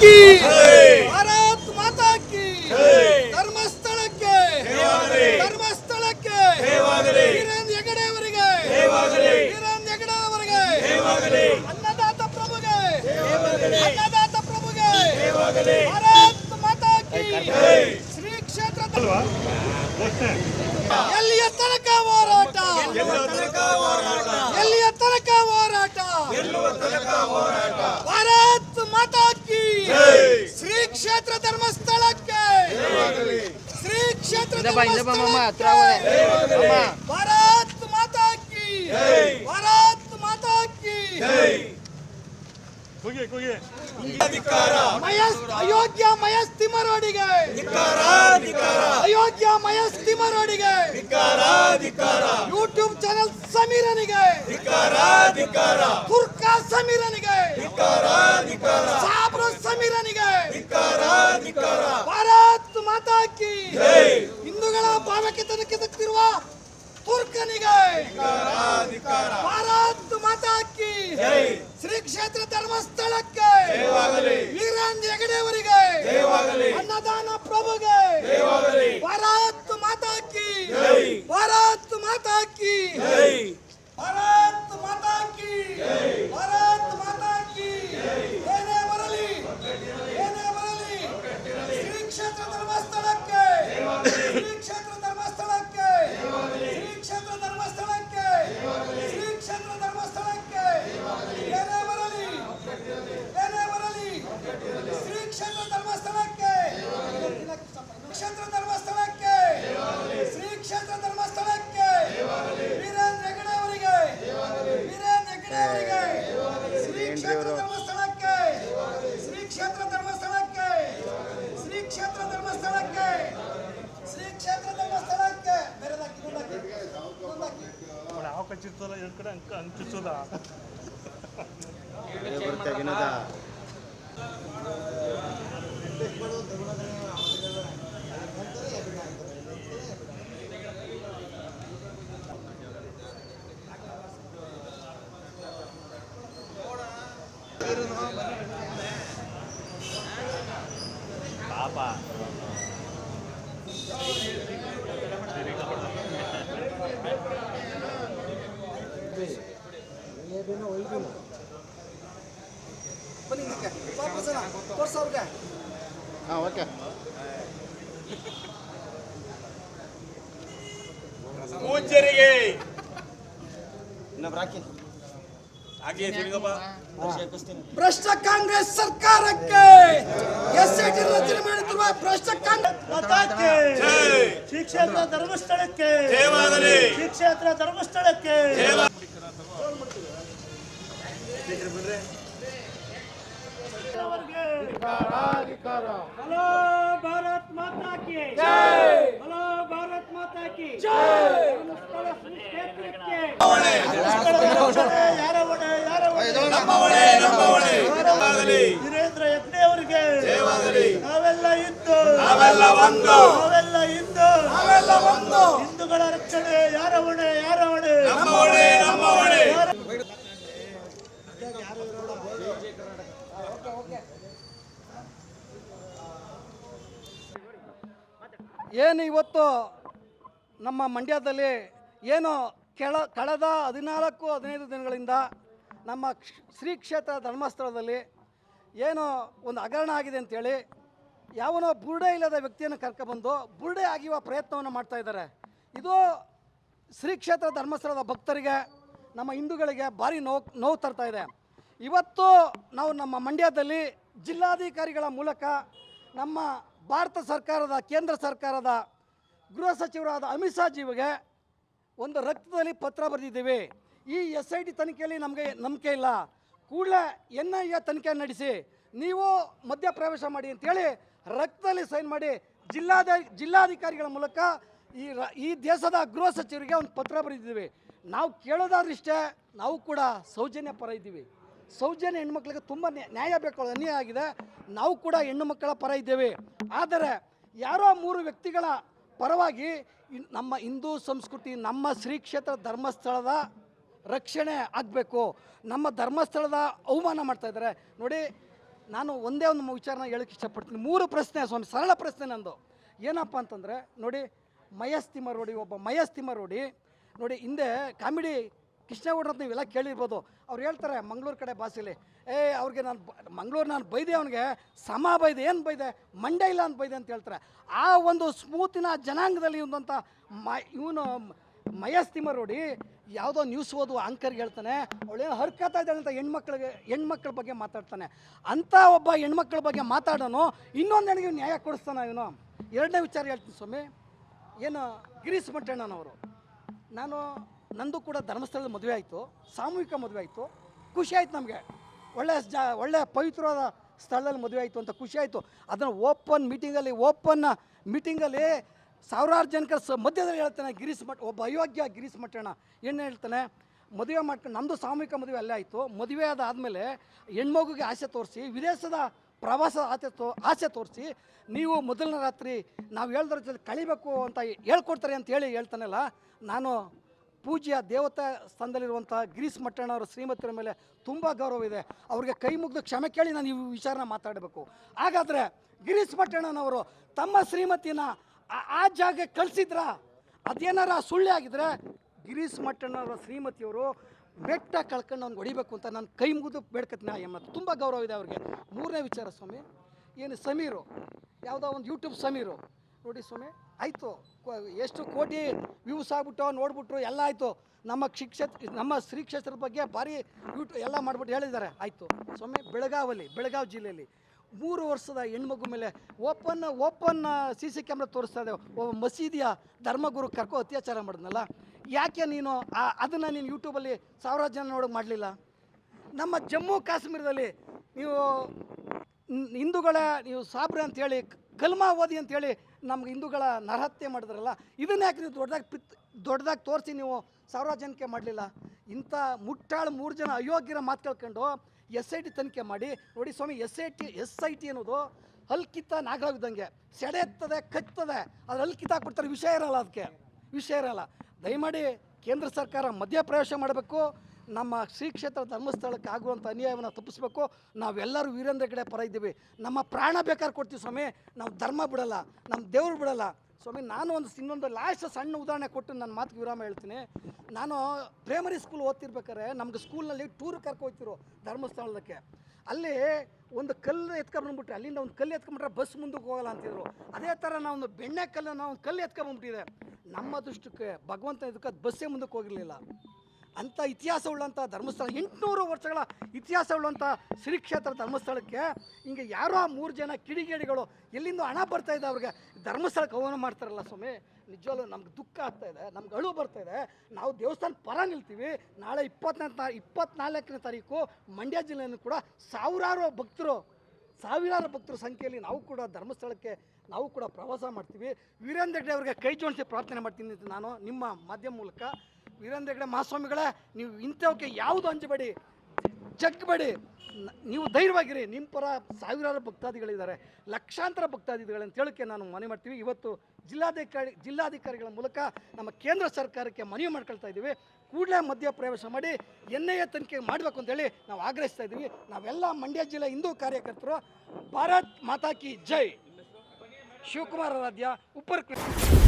ಕಿ ಭಾರತ್ ಮಾತಾ ಕಿ ಧರ್ಮಸ್ಥಳಕ್ಕೆ ಧರ್ಮಸ್ಥಳಕ್ಕೆ ವೀರೇಂದ್ರ ಹೆಗಡೆ ಅವರಿಗೆ ವೀರೇಂದ್ರ ಹೆಗಡೆ ಅವರಿಗೆ ಅನ್ನದಾತ ಪ್ರಭುಗೆ ಅನ್ನದಾತ ಪ್ರಭುಗೆ ಭಾರತ್ ಮಾತಾ ಕಿ ಶ್ರೀ ಕ್ಷೇತ್ರ ಎಲ್ಲಿಯ ತನಕ ಹೋರಾಟ ಎಲ್ಲಿಯ ತನಕ ಹೋರಾಟ ಭಾರತ್ ಮಾತಾ ಕಿ ಶ್ರೀ ಕ್ಷೇತ್ರ ಧರ್ಮಸ್ಥಳಕ್ಕೆ ಶ್ರೀ ಕ್ಷೇತ್ರ ಧರ್ಮಸ್ಥಳಕ್ಕೆ ಭಾರತ್ ಮಾತಾ ಕಿ ಭಾರತ್ ಮಾತಾ ಕಿ ಮಯಸ್ ಅಯೋಗ್ಯ ಮಯಸ್ ತಿಮರೋಡಿಗೆ ಅಯೋಗ್ಯ ಮಯಸ್ ತಿಮರೋಡಿಗೆ ಯೂಟ್ಯೂಬ್ ಚಾನೆಲ್ ಸಮೀರನಿಗೆ ಕುರ್ಕ ಸಮೀರನಿಗೆ ಸಾಬ್ರು ಸಮೀರನಿಗೆ ಭಾರತ್ ಮಾತಾ ಕಿ ಹಿಂದೂಗಳ ಭಾವಕ್ಕೆ ಕೆದಕ್ತಿರುವ ತುರ್ಕನಿಗೆ ಭಾರತ್ ಮಾತಾಕಿ ಶ್ರೀ ಕ್ಷೇತ್ರ ಧರ್ಮಸ್ಥಳಕ್ಕೆ ವೀರಾಂಜ ಹೆಗಡೆಯವರಿಗೆ ಅನ್ನದಾನ ಪ್ರಭುಗೆ ಭಾರತ್ ಮಾತಾಕಿ ಭಾರತ್ ಮಾತಾ ಶ್ರೀ ಕ್ಷೇತ್ರ ಧರ್ಮಸ್ಥಳಕ್ಕೆ ಶ್ರೀ ಕ್ಷೇತ್ರ ಧರ್ಮಸ್ಥಳಕ್ಕೆ ಶ್ರೀ ಕ್ಷೇತ್ರ ಧರ್ಮಸ್ಥಳಕ್ಕೆ ಶ್ರೀ ಕ್ಷೇತ್ರ ಧರ್ಮಸ್ಥಳಕ್ಕೆ ಬೇರೆದಾಕಿ ಯಾವ ಕಚ್ಚಿರ್ತಲ್ಲ ಎರಡು ಕಡೆ ಅಂಕ ಅಂಚಿಸೋದ ಬರುತ್ತೆ ವಿನೋದ ಬನ್ನಿ ಇದಕ್ಕೆ ವಾಪಸ್ ತೋರ್ಸ ಅವ್ರಿಗೆ ಹಾಂ ಓಕೆ ಪೂಜ್ಯರಿಗೆ ಇನ್ನೊಬ್ರು ಹಾಕಿ ಹಾಗೆ ತಿರುಗಪ್ಪ ಭ್ರಷ್ಟ ಕಾಂಗ್ರೆಸ್ ಸರ್ಕಾರಕ್ಕೆ ಎಸ್ ಐ ಟಿ ರಚನೆ ಮಾಡುತ್ತಿರುವ ಭ್ರಷ್ಟ ಕಾಂಗ್ರೆಸ್ ಶ್ರೀ ಕ್ಷೇತ್ರ ಧರ್ಮಸ್ಥಳಕ್ಕೆ ಜಯವಾಗಲಿ ಶ್ರೀ ಕ್ಷೇತ್ರ ಧರ್ಮಸ್ಥಳಕ್ಕೆ ಹಲೋ ಭಾರತ್ ಮಾತಾ ಕಿ ಹಲೋ ಭಾರತ್ ಮಾತಾ ಕಿ ಧರ್ಮಸ್ಥಳ ಶ್ರೀ ಕ್ಷೇತ್ರಕ್ಕೆ ವೀರೇಂದ್ರ ಹೆಗ್ಡೆ ಅವರಿಗೆ. ಜಯವಾಗಲಿ ನಾವೆಲ್ಲ ಇದ್ದು ನಾವೆಲ್ಲ ಒಂದು. ನಾವೆಲ್ಲ ಇದ್ದು ನಾವೆಲ್ಲ ಒಂದು. ಹಿಂದೂಗಳ ರಕ್ಷಣೆ ಯಾರ ಹೊಣೆ ಯಾರ ಹೊಣೆ? ನಮ್ಮ ಹೊಣೆ ನಮ್ಮ ಹೊಣೆ ಏನು ಇವತ್ತು ನಮ್ಮ ಮಂಡ್ಯದಲ್ಲಿ ಏನು ಕೆಳ ಕಳೆದ ಹದಿನಾಲ್ಕು ಹದಿನೈದು ದಿನಗಳಿಂದ ನಮ್ಮ ಶ್ರೀ ಕ್ಷೇತ್ರ ಧರ್ಮಸ್ಥಳದಲ್ಲಿ ಏನೋ ಒಂದು ಹಗರಣ ಆಗಿದೆ ಅಂತೇಳಿ ಯಾವನೋ ಬುರುಡೆ ಇಲ್ಲದ ವ್ಯಕ್ತಿಯನ್ನು ಕರ್ಕೊಬಂದು ಬುರುಡೆ ಆಗಿರುವ ಪ್ರಯತ್ನವನ್ನು ಮಾಡ್ತಾ ಇದ್ದಾರೆ. ಇದು ಶ್ರೀ ಕ್ಷೇತ್ರ ಧರ್ಮಸ್ಥಳದ ಭಕ್ತರಿಗೆ, ನಮ್ಮ ಹಿಂದೂಗಳಿಗೆ ಭಾರಿ ನೋವು ನೋವು ತರ್ತಾ ಇದೆ. ಇವತ್ತು ನಾವು ನಮ್ಮ ಮಂಡ್ಯದಲ್ಲಿ ಜಿಲ್ಲಾಧಿಕಾರಿಗಳ ಮೂಲಕ ನಮ್ಮ ಭಾರತ ಸರ್ಕಾರದ, ಕೇಂದ್ರ ಸರ್ಕಾರದ ಗೃಹ ಸಚಿವರಾದ ಅಮಿತ್ ಶಾ ಜೀವಿಗೆ ಒಂದು ರಕ್ತದಲ್ಲಿ ಪತ್ರ ಬರೆದಿದ್ದೀವಿ. ಈ ಎಸ್ ಐ ಟಿ ತನಿಖೆಯಲ್ಲಿ ನಮಗೆ ನಂಬಿಕೆ ಇಲ್ಲ. ಕೂಡಲೇ ಎನ್ ಐ ಎ ತನಿಖೆ ನಡೆಸಿ, ನೀವು ಮಧ್ಯಪ್ರವೇಶ ಮಾಡಿ ಅಂತೇಳಿ ರಕ್ತದಲ್ಲಿ ಸೈನ್ ಮಾಡಿ ಜಿಲ್ಲಾದ, ಜಿಲ್ಲಾಧಿಕಾರಿಗಳ ಮೂಲಕ ಈ ಈ ದೇಶದ ಗೃಹ ಸಚಿವರಿಗೆ ಒಂದು ಪತ್ರ ಬರೆದಿದ್ದೀವಿ. ನಾವು ಕೇಳೋದಾದ್ರಿಷ್ಟೇ ನಾವು ಕೂಡ ಸೌಜನ್ಯ ಪರ ಇದ್ದೀವಿ. ಸೌಜನ್ಯ ಹೆಣ್ಮಕ್ಳಿಗೆ ತುಂಬ ನ್ಯಾಯ ಬೇಕು, ಅನ್ಯಾಯ ಆಗಿದೆ. ನಾವು ಕೂಡ ಹೆಣ್ಣು ಮಕ್ಕಳ ಪರ ಇದ್ದೇವೆ. ಆದರೆ ಯಾರೋ ಮೂರು ವ್ಯಕ್ತಿಗಳ ಪರವಾಗಿ ನಮ್ಮ ಹಿಂದೂ ಸಂಸ್ಕೃತಿ, ನಮ್ಮ ಶ್ರೀ ಕ್ಷೇತ್ರ ಧರ್ಮಸ್ಥಳದ ರಕ್ಷಣೆ ಆಗಬೇಕು. ನಮ್ಮ ಧರ್ಮಸ್ಥಳದ ಅವಮಾನ ಮಾಡ್ತಾ ಇದ್ದಾರೆ. ನೋಡಿ, ನಾನು ಒಂದೇ ಒಂದು ವಿಚಾರನ ಹೇಳಕ್ಕೆ ಇಷ್ಟಪಡ್ತೀನಿ. ಮೂರು ಪ್ರಶ್ನೆ ಸ್ವಾಮಿ, ಸರಳ ಪ್ರಶ್ನೆ ನಂದು. ಏನಪ್ಪ ಅಂತಂದರೆ, ನೋಡಿ ಮಯಸ್ ತಿಮ್ಮರೋಡಿ ಒಬ್ಬ ಮಯಸ್ ತಿಮ್ಮರೋಡಿ ನೋಡಿ, ಹಿಂದೆ ಕಾಮಿಡಿ ಕೃಷ್ಣಗೌಡ್ರ ನೀವೆಲ್ಲ ಕೇಳಿರ್ಬೋದು. ಅವ್ರು ಹೇಳ್ತಾರೆ ಮಂಗಳೂರು ಕಡೆ ಭಾಷೆಲಿ ಏ, ಅವ್ರಿಗೆ ನಾನು ಮಂಗಳೂರು ನಾನು ಬೈದೆ ಅವನಿಗೆ, ಸಮ ಬೈದೆ, ಏನು ಬೈದೆ, ಮಂಡ್ಯ ಇಲ್ಲ ಅಂತ ಬೈದೆ ಅಂತ ಹೇಳ್ತಾರೆ. ಆ ಒಂದು ಸ್ಮೂತಿನ ಜನಾಂಗದಲ್ಲಿ ಒಂದಂಥ ಮ ಇವನು ಮಯಸ್ ರೋಡಿ ಯಾವುದೋ ನ್ಯೂಸ್ ಓದುವ ಆಂಕರ್ಗೆ ಹೇಳ್ತಾನೆ, ಅವಳೇನು ಹರ್ಕತಾ ಇದ್ದಾಳೆ ಅಂತ ಹೆಣ್ಮಕ್ಳಿಗೆ, ಹೆಣ್ಮಕ್ಳ ಬಗ್ಗೆ ಮಾತಾಡ್ತಾನೆ. ಅಂಥ ಒಬ್ಬ ಹೆಣ್ಮಕ್ಳ ಬಗ್ಗೆ ಮಾತಾಡೋನು, ಇನ್ನೊಂದು ನನಗೆ ನ್ಯಾಯ ಕೊಡಿಸ್ತಾನೆ ಇವನು. ಎರಡನೇ ವಿಚಾರ ಹೇಳ್ತೀನಿ ಸ್ವಾಮಿ. ಏನು, ಗಿರೀಶ್ ಮಟ್ಟಣ್ಣನವರು ನಾನು, ನಂದು ಕೂಡ ಧರ್ಮಸ್ಥಳದ ಮದುವೆ ಆಯಿತು, ಸಾಮೂಹಿಕ ಮದುವೆ ಆಯಿತು, ಖುಷಿ ಆಯ್ತು ನಮಗೆ. ಒಳ್ಳೆ ಜಾ, ಒಳ್ಳೆ ಪವಿತ್ರವಾದ ಸ್ಥಳದಲ್ಲಿ ಮದುವೆ ಆಯಿತು ಅಂತ ಖುಷಿ ಆಯಿತು. ಅದನ್ನು ಓಪನ್ ಮೀಟಿಂಗಲ್ಲಿ ಓಪನ್ ಮೀಟಿಂಗಲ್ಲಿ ಸಾವಿರಾರು ಜನಕ ಸ ಮಧ್ಯದಲ್ಲಿ ಹೇಳ್ತಾನೆ ಗಿರೀಶ್ ಮಠ, ಒಬ್ಬ ಅಯೋಗ್ಯ ಗಿರೀಶ್ ಮಠಣ್ಣ ಏನು ಹೇಳ್ತಾನೆ, ಮದುವೆ ಮಾಡ್ಕೊಂಡು ನಮ್ಮದು ಸಾಮೂಹಿಕ ಮದುವೆ ಅಲ್ಲೇ ಆಯಿತು, ಮದುವೆ ಆದಾದಮೇಲೆ ಹೆಣ್ಮಗುಗೆ ಆಸೆ ತೋರಿಸಿ, ವಿದೇಶದ ಪ್ರವಾಸ ಆಸೆ ತೋ, ಆಸೆ ತೋರಿಸಿ, ನೀವು ಮೊದಲನೇ ರಾತ್ರಿ ನಾವು ಹೇಳ್ದ್ರ ಜೊತೆ ಕಳಿಬೇಕು ಅಂತ ಹೇಳ್ಕೊಡ್ತಾರೆ ಅಂತ ಹೇಳಿ ಹೇಳ್ತಾನಲ್ಲ, ನಾನು ಪೂಜೆಯ ದೇವತಾ ಸ್ಥಾನದಲ್ಲಿರುವಂಥ ಗಿರೀಶ್ ಮಟ್ಟಣ್ಣವರ ಶ್ರೀಮತಿಯ ಮೇಲೆ ತುಂಬ ಗೌರವ ಇದೆ, ಅವ್ರಿಗೆ ಕೈ ಮುಗಿದು ಕ್ಷಮೆ ಕೇಳಿ ನಾನು ಈ ವಿಚಾರನ ಮಾತಾಡಬೇಕು. ಹಾಗಾದರೆ ಗಿರೀಶ್ ಮಟ್ಟಣ್ಣನವರು ತಮ್ಮ ಶ್ರೀಮತಿನ ಆ- ಜಾಗಕ್ಕೆ ಕಳಿಸಿದ್ರ? ಅದೇನಾರ ಸುಳ್ಳೆ ಆಗಿದ್ರೆ ಗಿರೀಶ್ ಮಟ್ಟಣ್ಣವರ ಶ್ರೀಮತಿಯವರು ಬೆಟ್ಟ ಕಳ್ಕೊಂಡು ಅವ್ನಿಗೆ ಹೊಡಿಬೇಕು ಅಂತ ನಾನು ಕೈ ಮುಗಿದು ಬೇಡ್ಕತ್ತೀನಿ ಆ ಎಮ್ಮತ್ತು ತುಂಬ ಗೌರವ ಇದೆ ಅವ್ರಿಗೆ. ಮೂರನೇ ವಿಚಾರ ಸ್ವಾಮಿ, ಏನು ಸಮೀರು? ಯಾವುದೋ ಒಂದು ಯೂಟ್ಯೂಬ್ ಸಮೀರು. ನೋಡಿ ಸ್ವಾಮಿ, ಆಯಿತು. ಎಷ್ಟು ಕೋಟಿ ವ್ಯೂಸ್ ಆಗ್ಬಿಟ್ಟು, ನೋಡ್ಬಿಟ್ರು, ಎಲ್ಲ ಆಯಿತು. ನಮ್ಮ ಕ್ಷೇತ್ರ ನಮ್ಮ ಶ್ರೀ ಕ್ಷೇತ್ರದ ಬಗ್ಗೆ ಭಾರಿ ಯೂಟ್ಯೂ ಎಲ್ಲ ಮಾಡ್ಬಿಟ್ಟು ಹೇಳಿದ್ದಾರೆ. ಆಯಿತು. ಸ್ವಾಮಿ, ಬೆಳಗಾವಲ್ಲಿ, ಬೆಳಗಾವಿ ಜಿಲ್ಲೆಯಲ್ಲಿ. ಮೂರು ವರ್ಷದ ಹೆಣ್ಮಗು ಮೇಲೆ open open C C camera ತೋರಿಸ್ತಾ ಇದೆ. ಒಬ್ಬ ಮಸೀದಿಯ ಧರ್ಮಗುರು ಕರ್ಕೊ ಅತ್ಯಾಚಾರ ಮಾಡಿದ್ನಲ್ಲ. ಯಾಕೆ ನೀನು ಆ- ಅದನ್ನು ನೀನು ಯೂಟ್ಯೂಬಲ್ಲಿ ಸಾವಿರಾರು ಜನ ನೋಡೋಕೆ ಮಾಡಲಿಲ್ಲ? ನಮ್ಮ ಜಮ್ಮು ಕಾಶ್ಮೀರದಲ್ಲಿ ನೀವು ಹಿಂದೂಗಳ, ನೀವು ಸಾಬ್ರೆ ಅಂತೇಳಿ ಕಲ್ಮಾ ಓದಿ ಅಂತೇಳಿ ನಮ್ಗೆ ಹಿಂದೂಗಳ ನರಹತ್ಯೆ ಮಾಡಿದ್ರಲ್ಲ, ಇದನ್ನ ಯಾಕೆ ನೀವು ದೊಡ್ಡದಾಗಿ ಪಿತ್, ದೊಡ್ಡದಾಗಿ ತೋರಿಸಿ ನೀವು ಸಾವಿರಾರು ಮಾಡಲಿಲ್ಲ? ಇಂಥ ಮುಟ್ಟಾಳು ಮೂರು ಜನ ಅಯೋಗ್ಯರ ಮಾತು ಕೇಳ್ಕೊಂಡು ಎಸ್ ಐ ಟಿ ತನಿಖೆ ಮಾಡಿ. ನೋಡಿ ಸ್ವಾಮಿ, S I T, S I T ಅನ್ನೋದು ಹಲ್ಕಿತ ನಾಗರಾಗಿದ್ದಂಗೆ ಸೆಡೆತ್ತದೆ ಕಚ್ಚುತ್ತದೆ. ಅದು ಹಲ್ ಕಿತ್ತಾಕ್ಬಿಡ್ತಾರೆ ವಿಷಯ ಇರಲ್ಲ ಅದಕ್ಕೆ. ವಿಷಯ ಇರಲ್ಲ. ದಯಮಾಡಿ ಕೇಂದ್ರ ಸರ್ಕಾರ ಮಧ್ಯಪ್ರವೇಶ ಮಾಡಬೇಕು. ನಮ್ಮ ಶ್ರೀ ಕ್ಷೇತ್ರ ಧರ್ಮಸ್ಥಳಕ್ಕೆ ಆಗುವಂಥ ಅನ್ಯಾಯವನ್ನು ತಪ್ಪಿಸ್ಬೇಕು. ನಾವೆಲ್ಲರೂ ವೀರೇಂದ್ರ ಕಡೆ ಪರ ಇದ್ದೀವಿ. ನಮ್ಮ ಪ್ರಾಣ ಬೇಕಾದ್ರೆ ಕೊಡ್ತೀವಿ ಸ್ವಾಮಿ. ನಾವು ಧರ್ಮ ಬಿಡಲ್ಲ. ನಮ್ಮ ದೇವ್ರು ಬಿಡಲ್ಲ. ಸ್ವಾಮಿ, ನಾನು ಒಂದು ಇನ್ನೊಂದು ಲಾಸ್ಟ್ ಸಣ್ಣ ಉದಾಹರಣೆ ಕೊಟ್ಟು ನನ್ನ ಮಾತು ವಿರಾಮ ಹೇಳ್ತೀನಿ. ನಾನು ಪ್ರೈಮರಿ ಸ್ಕೂಲ್ ಓದ್ತಿರ್ಬೇಕಾದ್ರೆ ನಮ್ಗೆ ಸ್ಕೂಲ್ನಲ್ಲಿ ಟೂರ್ ಕರ್ಕೊಯ್ತಿರು ಧರ್ಮಸ್ಥಳದಕ್ಕೆ ಅಲ್ಲಿ ಒಂದು ಕಲ್ಲು ಎತ್ಕೊಂಡ್ಬಂದ್ಬಿಟ್ರೆ ಅಲ್ಲಿಂದ ಒಂದು ಕಲ್ಲು ಎತ್ಕೊಂಡ್ಬಿಟ್ರೆ ಬಸ್ ಮುಂದಕ್ಕೆ ಹೋಗಲ್ಲ ಅಂತಿದ್ರು. ಅದೇ ಥರ ನಾವು ಒಂದು ಬೆಣ್ಣೆ ಕಲ್ಲನ್ನು ಒಂದು ಕಲ್ಲು ಎತ್ಕೊಂಡ್ಬಿಟ್ಟಿದೆ ನಮ್ಮ ದೃಷ್ಟಕ್ಕೆ ಭಗವಂತ ಇದಕ್ಕೆ ಬಸ್ಸೇ ಮುಂದಕ್ಕೆ ಹೋಗಿರಲಿಲ್ಲ. ಅಂಥ ಇತಿಹಾಸ ಉಳ್ಳಂಥ ಧರ್ಮಸ್ಥಳ, ಎಂಟುನೂರು ವರ್ಷಗಳ ಇತಿಹಾಸ ಉಳ್ಳಂಥ ಶ್ರೀ ಕ್ಷೇತ್ರ ಧರ್ಮಸ್ಥಳಕ್ಕೆ ಹಿಂಗೆ ಯಾರೋ ಮೂರು ಜನ ಕಿಡಿಗೇಡಿಗಳು ಎಲ್ಲಿಂದ ಹಣ ಬರ್ತಾ ಇದೆ ಅವ್ರಿಗೆ. ಧರ್ಮಸ್ಥಳಕ್ಕೆ ಅವಮಾನ ಮಾಡ್ತಾರಲ್ಲ ಸ್ವಾಮಿ, ನಿಜವಾಗ್ಲೂ ನಮ್ಗೆ ದುಃಖ ಆಗ್ತಾ ಇದೆ, ನಮ್ಗೆ ಅಳು ಬರ್ತಾ ಇದೆ. ನಾವು ದೇವಸ್ಥಾನ ಪರ ನಿಲ್ತೀವಿ. ನಾಳೆ ಇಪ್ಪತ್ತನೇ ತಾ, ಇಪ್ಪತ್ನಾಲ್ಕನೇ ತಾರೀಕು ಮಂಡ್ಯ ಜಿಲ್ಲೆಯನ್ನು ಕೂಡ ಸಾವಿರಾರು ಭಕ್ತರು, ಸಾವಿರಾರು ಭಕ್ತರ ಸಂಖ್ಯೆಯಲ್ಲಿ ನಾವು ಕೂಡ ಧರ್ಮಸ್ಥಳಕ್ಕೆ ನಾವು ಕೂಡ ಪ್ರವಾಸ ಮಾಡ್ತೀವಿ. ವೀರೇಂದ್ರ ಅವರಿಗೆ ಕೈ ಜೋಡಿಸಿ ಪ್ರಾರ್ಥನೆ ಮಾಡ್ತೀನಿ ನಾನು ನಿಮ್ಮ ಮಾಧ್ಯಮ ಮೂಲಕ ವೀರೇಂದ್ರ ಹೆಗ್ಡೆ ಮಹಾಸ್ವಾಮಿಗಳೇ ನೀವು ಇಂಥವಕ್ಕೆ ಯಾವುದು ಅಂಜಬೇಡಿ, ಜಗ್ಬೇಡಿ. ನೀವು ಧೈರ್ಯವಾಗಿರಿ. ನಿಮ್ಮ ಪರ ಸಾವಿರಾರು ಭಕ್ತಾದಿಗಳಿದ್ದಾರೆ. ಲಕ್ಷಾಂತರ ಭಕ್ತಾದಿಗಳು ಅಂತ ಹೇಳಕ್ಕೆ ನಾನು ಮನವಿ ಮಾಡ್ತೀವಿ. ಇವತ್ತು ಜಿಲ್ಲಾಧಿಕಾರಿ ಜಿಲ್ಲಾಧಿಕಾರಿಗಳ ಮೂಲಕ ನಮ್ಮ ಕೇಂದ್ರ ಸರ್ಕಾರಕ್ಕೆ ಮನವಿ ಮಾಡ್ಕೊಳ್ತಾ ಇದ್ದೀವಿ. ಕೂಡಲೇ ಮಧ್ಯ ಪ್ರವೇಶ ಮಾಡಿ ಎನ್ ಐ ಎ ತನಿಖೆ ಮಾಡಬೇಕು ಅಂತೇಳಿ ನಾವು ಆಗ್ರಹಿಸ್ತಾ ಇದ್ದೀವಿ. ನಾವೆಲ್ಲ ಮಂಡ್ಯ ಜಿಲ್ಲೆ ಹಿಂದೂ ಕಾರ್ಯಕರ್ತರು. ಭಾರತ್ ಮಾತಾ ಕಿ ಜೈ. ಶಿವಕುಮಾರ್ ಆರಾಧ್ಯ ಉಪ್ಪರ್ ಕೃಷ್ಣ